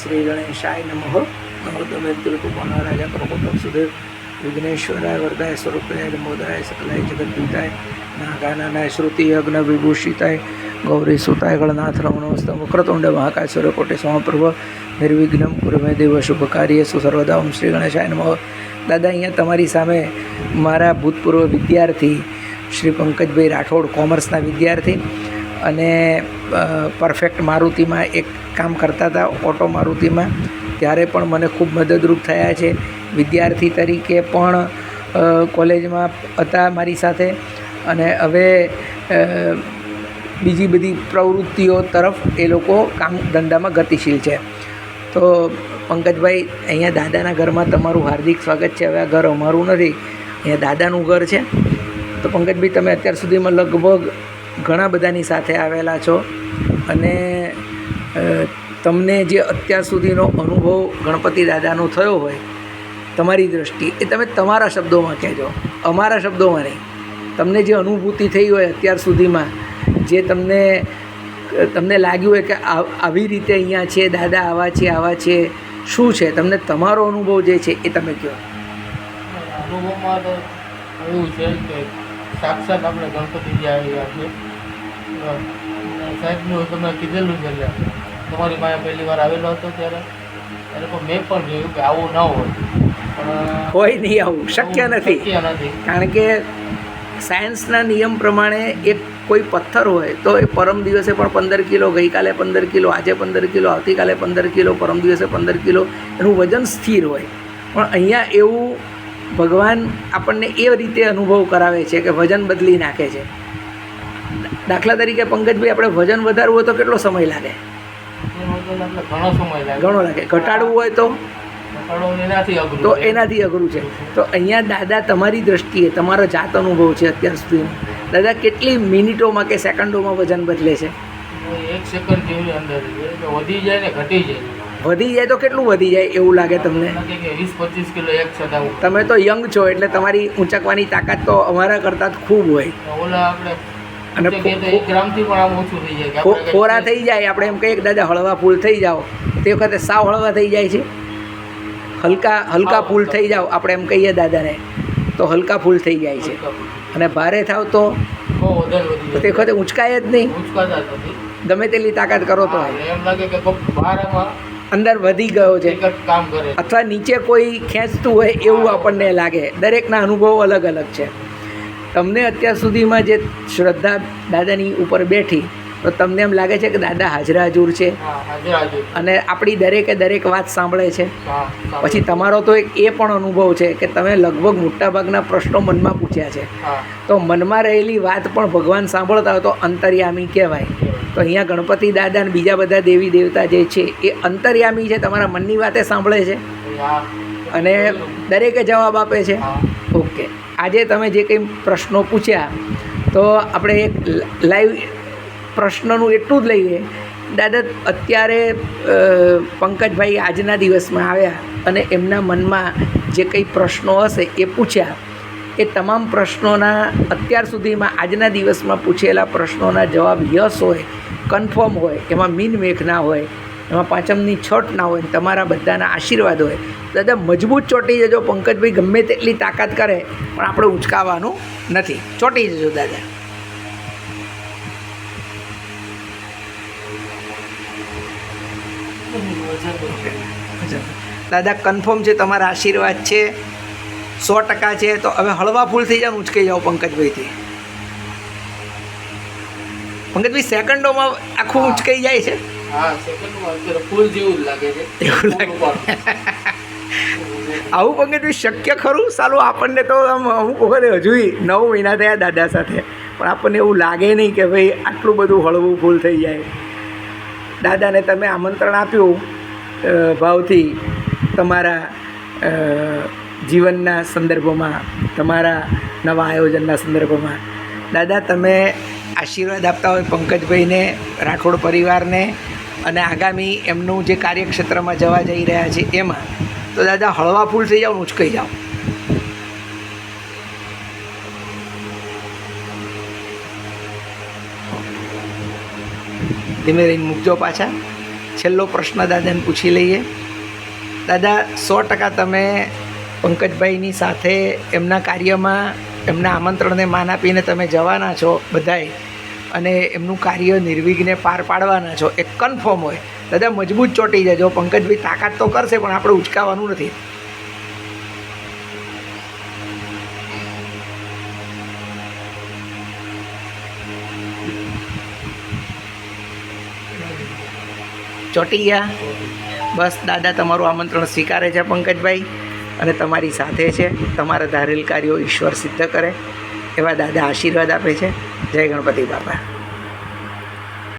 શ્રી ગણેશાય નમઃ. નમોદમે તિરુપુવના રાજા પ્રકોટક સુદેવ વિઘ્નેશ્વરાય વરદાય સ્વરૂપાય નમોદાય સકલાય જગદીતાય નાગાનાનાય શ્રુતિ યજ્ઞ વિભૂષિતાય. ગૌરી સુતાય ગણનાથ રમણોસ્ત વક્રતુંડ મહાકાય કોટે સમપ્રભ. નિર્વિઘ્નમ કુરમે દેવ શુભ કાર્ય સુસર્વદા ઓમ શ્રી ગણેશાય નમઃ. દાદા, અહીંયા તમારી સામે મારા ભૂતપૂર્વ વિદ્યાર્થી શ્રી પંકજભાઈ રાઠોડ, કોમર્સના વિદ્યાર્થી અને પરફેક્ટ મારુતિમાં એક કામ કરતા હતા ઓટો મારુતિમાં. ત્યારે પણ મને ખૂબ મદદરૂપ થયા છે. વિદ્યાર્થી તરીકે પણ કોલેજમાં હતા મારી સાથે. અને હવે બીજી બધી પ્રવૃત્તિઓ તરફ એ લોકો કામ ધંધામાં ગતિશીલ છે. તો પંકજભાઈ, અહીંયા દાદાના ઘરમાં તમારું હાર્દિક સ્વાગત છે. હવે આ ઘર અમારું નથી. અહીંયા દાદાનું ઘર છે. તો પંકજભાઈ, તમે અત્યાર સુધીમાં લગભગ ઘણા બધાની સાથે આવેલા છો. અને તમને જે અત્યાર સુધીનો અનુભવ ગણપતિ દાદાનો થયો હોય, તમારી દૃષ્ટિ એ તમે તમારા શબ્દોમાં કહેજો. અમારા શબ્દોમાં નહીં. તમને જે અનુભૂતિ થઈ હોય અત્યાર સુધીમાં, જે તમને તમને લાગ્યું હોય કે આવી રીતે અહીંયા છે, દાદા આવા છે આવા છે, શું છે? તમને તમારો અનુભવ જે છે એ તમે કહો. અનુભવમાં છે સાક્ષાત સાહેબનું તમે કીધેલું છે એટલે તમારી પાસે પહેલી વાર આવેલો હતો ત્યારે. એટલે પણ મેં પણ જોયું કે આવું ન હોય. પણ હોય નહીં આવું શક્ય નથી. શક્ય નથી. કારણ કે સાયન્સના નિયમ પ્રમાણે એક કોઈ પથ્થર હોય તો એ પરમ દિવસે પણ પંદર કિલો ગઈકાલે પંદર કિલો આજે પંદર કિલો આવતીકાલે પંદર કિલો પરમ દિવસે પંદર કિલો એનું વજન સ્થિર હોય. પણ અહીંયા એવું ભગવાન આપણને એ રીતે અનુભવ કરાવે છે કે વજન બદલી નાખે છે. દાખલા તરીકે પંકજભાઈ આપણે વજન વધારવું હોય તો કેટલો સમય લાગે? ઘણો સમય લાગે. ઘણો લાગે. ઘટાડવું હોય તો? તો એનાથી અઘરું છે. તો અહીંયા દાદા તમારી દ્રષ્ટિએ તમારો જાત અનુભવ છે અત્યાર સુધીનો દાદા કેટલી મિનિટોમાં કે સેકન્ડોમાં વજન બદલે છે? એક સેકન્ડ જેવી અંદર વધી જાય ને ઘટી જાય. વધી જાય તો કેટલું વધી જાય એવું લાગે તમને? તમે તો યંગ છો એટલે તમારી ઊંચકવાની તાકાત તો અમારા કરતાં જ ખૂબ હોય. ઓલા આપણે અને ગ્રામથી પણ આમ ઓછું થઈ જાય કે ખો- ખોરા થઈ જાય આપણે એમ કહીએ કે દાદા હળવા ફૂલ થઈ જાઓ. તે વખતે સાવ હળવા થઈ જાય છે. હલકા હલકા ફૂલ થઈ જાઓ આપણે એમ કહીએ દાદાને તો હલકા ફૂલ થઈ જાય છે. અને ભારે થાવ તો? તે વખતે ઊંચકાય જ નહીં. ગમે તેટલી તાકાત કરો તો. એમ લાગે કે અંદર વધી ગયો છે. કામ કરે છે. અથવા નીચે કોઈ ખેંચતું હોય એવું આપણને લાગે. દરેકના અનુભવો અલગ અલગ છે. તમને અત્યાર સુધીમાં જે શ્રદ્ધા દાદાની ઉપર બેઠી તો તમને એમ લાગે છે કે દાદા હાજરા હાજુર છે અને આપણી દરેકે દરેક વાત સાંભળે છે. પછી તમારો તો એક એ પણ અનુભવ છે કે તમે લગભગ મોટાભાગના પ્રશ્નો મનમાં પૂછ્યા છે. તો મનમાં રહેલી વાત પણ ભગવાન સાંભળતા હોય તો અંતર્યામી કહેવાય. તો અહીંયા ગણપતિ દાદા અને બીજા બધા દેવી દેવતા જે છે એ અંતર્યામી છે તમારા મનની વાતે સાંભળે છે? અને દરેકે જવાબ આપે છે? ઓકે. આજે તમે જે કંઈ પ્રશ્નો પૂછ્યા, તો આપણે એક લાઈવ પ્રશ્નનું એટલું જ લઈએ. દાદા, અત્યારે પંકજભાઈ આજના દિવસમાં આવ્યા અને એમના મનમાં જે કંઈ પ્રશ્નો હશે એ પૂછ્યા. એ તમામ પ્રશ્નોના અત્યાર સુધીમાં આજના દિવસમાં પૂછેલા પ્રશ્નોના જવાબ યસ હોય, કન્ફર્મ હોય, એમાં મીન મેઘ ના હોય એમાં પાંચમની છટ ના હોય, તમારા બધાના આશીર્વાદ હોય. દાદા, મજબૂત ચોંટી જજો, પંકજભાઈ ગમે તેટલી તાકાત કરે, પણ આપણે ઉંચકાવાનું નથી. ચોંટી જજો, દાદા. દાદા કન્ફર્મ છે તમારા આશીર્વાદ છે, સો ટકા છે, તો હવે હળવા ફૂલ થઈ જાઓ ઉંચકી જાઓ પંકજભાઈથી. પંકજભાઈ, સેકન્ડોમાં આખું ઉંચકાઈ જાય છે? હા સેકન્ડમાં ફૂલ જેવું જ લાગે છે. એવું લાગે. આવું પંકજભાઈ શક્ય ખરું? સાલું આપણને તો આમ અમુક વખતે હજુય નવ મહિના થયા દાદા સાથે. પણ આપણને એવું લાગે નહીં કે ભાઈ આટલું બધું હળવું ફૂલ થઈ જાય. દાદાને તમે આમંત્રણ આપ્યું ભાવથી તમારા જીવનના સંદર્ભમાં તમારા નવા આયોજનના સંદર્ભમાં. દાદા તમે આશીર્વાદ આપતા હોય પંકજભાઈને રાઠોડ પરિવારને અને આગામી એમનું જે કાર્યક્ષેત્રમાં જવા જઈ રહ્યા છે એમાં, તો દાદા હળવા ફૂલ થઈ જાઓ ઉચકાઈ જાઓ. ધીમે રહીને મૂકજો પાછા. છેલ્લો પ્રશ્ન દાદાને પૂછી લઈએ. દાદા, સો ટકા તમે પંકજભાઈની સાથે એમના કાર્યમાં, એમના આમંત્રણને માન આપીને તમે જવાના છો બધાએ અને એમનું કાર્ય નિર્વિઘ્ને પાર પાડવાના છો. એ કન્ફર્મ હોય. દાદા, મજબૂત ચોંટી જજો પંકજભાઈ તાકાત તો કરશે, પણ આપણે ઉચકાવાનું નથી. ચોંટી ગયા? બસ, દાદા, તમારું આમંત્રણ સ્વીકારે છે પંકજભાઈ અને તમારી સાથે છે. તમારા ધારેલ કાર્યો ઈશ્વર સિદ્ધ કરે. એવા દાદા આશીર્વાદ આપે છે. જય ગણપતિ બાપા.